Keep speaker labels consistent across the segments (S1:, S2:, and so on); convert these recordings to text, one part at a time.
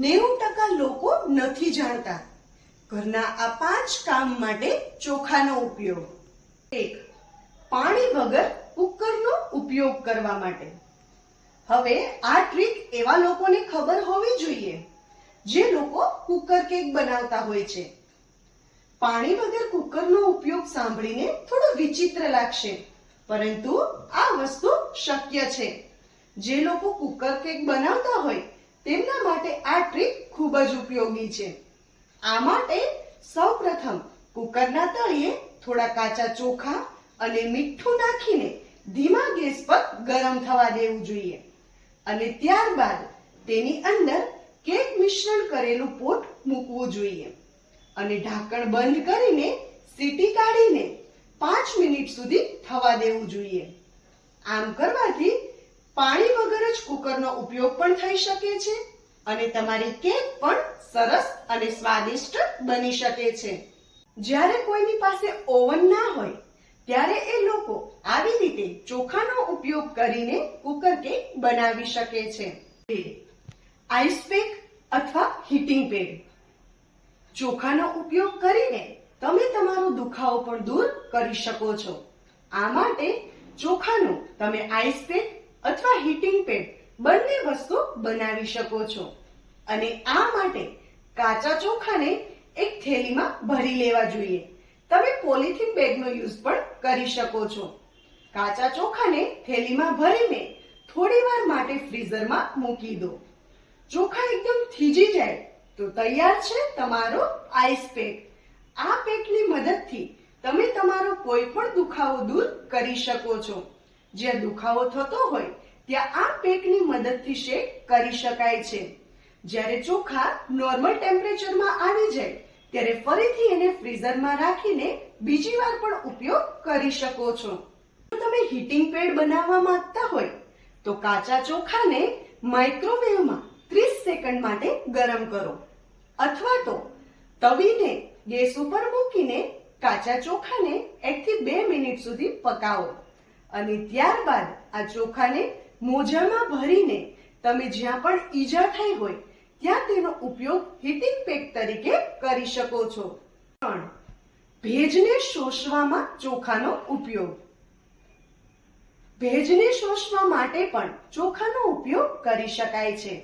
S1: નેવું ટકા લોકો નથી જાણતા. ઘરના આ પાંચ કામ માટે ચોખાનો ઉપયોગ. એક, પાણી વગર કુકરનો ઉપયોગ કરવા માટે. હવે આ ટ્રીક એવા લોકોને ખબર હોવી જોઈએ, જે લોકો કુકર કેક બનાવતા હોય છે. પાણી વગર કુકરનો ઉપયોગ સાંભળીને થોડો વિચિત્ર લાગશે, પરંતુ આ વસ્તુ શક્ય છે. જે લોકો કુકર કેક બનાવતા હોય તેમના માટે આ ટ્રીક ખૂબ જ ઉપયોગી છે. આ માટે સૌપ્રથમ કુકરના તળિયે થોડા કાચા ચોખા અને મીઠું નાખીને ધીમા ગેસ પર ગરમ થવા દેવું જોઈએ. અને ત્યારબાદ તેની અંદર કેક મિશ્રણ કરેલું પોટ મૂકવું જોઈએ. અને ઢાંકણ બંધ કરીને સીટી કાઢીને પાંચ મિનિટ સુધી થવા દેવું જોઈએ. આમ કરવાથી પાણી જ કુકરનો ઉપયોગ પણ થઈ શકે છે અને તમારી કેક પણ સરસ અને સ્વાદિષ્ટ બની શકે છે. જ્યારે કોઈની પાસે ઓવન ના હોય, ત્યારે એ લોકો આવી રીતે ચોખાનો ઉપયોગ કરીને કુકર કેક બનાવી શકે છે. આઈસ પેક અથવા હીટિંગ પેડ ચોખાનો ઉપયોગ કરીને તમે તમારો દુખાવો પણ દૂર કરી શકો છો. આ માટે ચોખાનું તમે આઈસ પેક અથવા હીટિંગ પેડ બંને વસ્તુ બનાવી શકો છો. અને આ માટે કાચા ચોખાને એક થેલીમાં ભરી લેવા જોઈએ. તમે પોલિથીન બેગનો યુઝ પણ કરી શકો છો. કાચા ચોખાને થેલીમાં ભરીને થોડી વાર માટે ફ્રીઝરમાં મૂકી દો. ચોખા એકદમ થીજી જાય તો તૈયાર છે તમારો આઈસ પેક આ પેકની મદદથી તમે તમારો કોઈ પણ દુખાવો દૂર કરી શકો છો. જ્યાં દુખાવો થતો હોય, ત્યાં આ પેકની મદદથી શેક કરી શકાય છે. જ્યારે ચોખા નોર્મલ ટેમ્પરેચરમાં આવી જાય, ત્યારે ફરીથી એને ફ્રીઝરમાં રાખીને બીજી વાર પણ ઉપયોગ કરી શકો છો. જો તમે હીટિંગ પેડ બનાવવા માંગતા હોય, તો કાચા ચોખાને માઇક્રોવેવમાં 30 સેકન્ડ માટે ગરમ કરો. અથવા તો તવીને ગેસ ઉપર મૂકીને કાચા ચોખાને એકથી બે મિનિટ સુધી પકાવો. અને ત્યારબાદ આ ચોખાને મોજામાં ભરીને તમે જ્યાં પણ ઈજા થઈ હોય, ત્યાં તેનો ઉપયોગ હીટિંગ પેક તરીકે કરી શકો છો. ત્રણ, ભેજને શોષવામાં ચોખાનો ઉપયોગ. ભેજને શોષવા માટે પણ ચોખાનો ઉપયોગ કરી શકાય છે.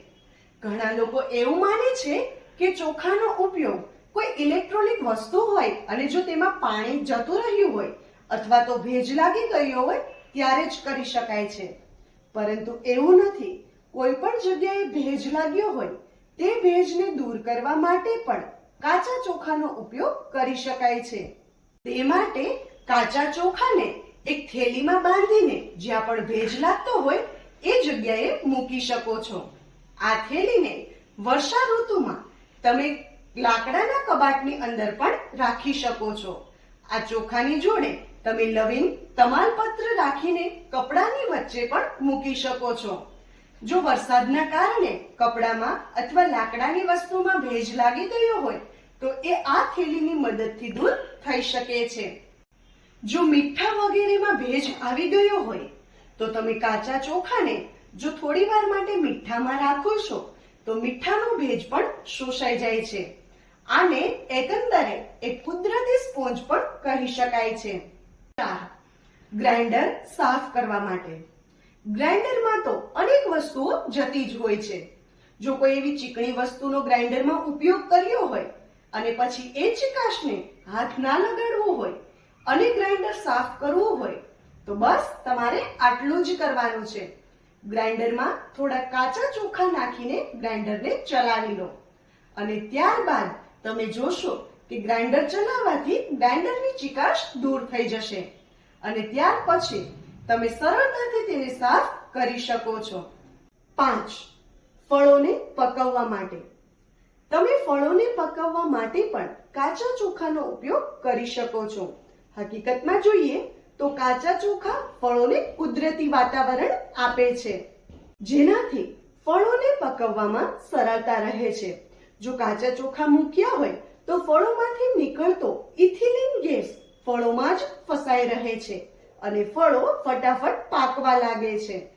S1: ઘણા લોકો એવું માને છે કે ચોખાનો ઉપયોગ કોઈ ઇલેક્ટ્રોનિક વસ્તુ હોય અને જો તેમાં પાણી જતું રહ્યું હોય અથવા તો ભેજ લાગી ગયો હોય ત્યારે જ કરી શકાય છે. પરંતુ એવું નથી, કોઈ પણ જગ્યાએ ભેજ લાગ્યો હોય, તે ભેજને દૂર કરવા માટે પણ કાચા ચોખાનો ઉપયોગ કરી શકાય છે. તે માટે કાચા ચોખાને એક થેલીમાં બાંધીને જ્યાં પણ ભેજ લાગતો હોય, એ જગ્યાએ મૂકી શકો છો. આ થેલીને વર્ષા ઋતુમાં તમે લાકડાના કબાટની અંદર પણ રાખી શકો છો. આ ચોખાની જોડે તમે લવિંગ તમાલપત્ર રાખીને કપડાની વચ્ચે પણ મૂકી શકો છો. જો વરસાદના કારણે કપડામાં અથવા લાકડાની વસ્તુમાં ભેજ લાગી ગયો હોય, તો એ આ થેલીની મદદથી દૂર થઈ શકે છે. જો મીઠા વગેરેમાં ભેજ આવી ગયો હોય, તો તમે કાચા ચોખાને જો થોડી વાર માટે મીઠામાં રાખો છો, તો મીઠાનો ભેજ પણ શોષાઈ જાય છે. આને એકંદરે એક કુદરતી સ્પોન્જ પણ કહી શકાય છે. ચાર. ગ્રાઇન્ડર સાફ કરવા માટે. ગ્રાઇન્ડરમાં તો અનેક વસ્તુઓ જતી જ હોય છે. જો કોઈ એવી ચીકણી વસ્તુનો ગ્રાઇન્ડરમાં ઉપયોગ કર્યો હોય અને પછી એ ચિકાશને હાથ ના લગાડવો હોય અને ગ્રાઇન્ડર સાફ કરવું હોય, તો બસ તમારે આટલું જ કરવાનું છે. ગ્રાઇન્ડરમાં થોડા કાચા ચોખા નાખીને ગ્રાઇન્ડરને ચલાવી લો. અને ત્યારબાદ તમે જોશો કે ગ્રાઇન્ડર ચલાવવાથી ગ્રાઇન્ડરની ચિકાશ દૂર થઈ જશે. અને ત્યાર પછી તમે સરળતાથી તેને સાફ કરી શકો છો. પાંચ, ફળોને પકવવા માટે. તમે ફળોને પકવવા માટે પણ કાચા ચોખાનો ઉપયોગ કરી શકો છો. હકીકતમાં જોઈએ તો કાચા ચોખા ફળોને કુદરતી વાતાવરણ આપે છે, જેનાથી ફળોને પકવવામાં સરળતા રહે છે. જો કાચા ચોખા મૂક્યા હોય તો ફળોમાંથી નીકળતો ઇથિલિન ગેસ ફળોમાં જ ફસાઈ રહે છે અને ફળો ફટાફટ પાકવા લાગે છે.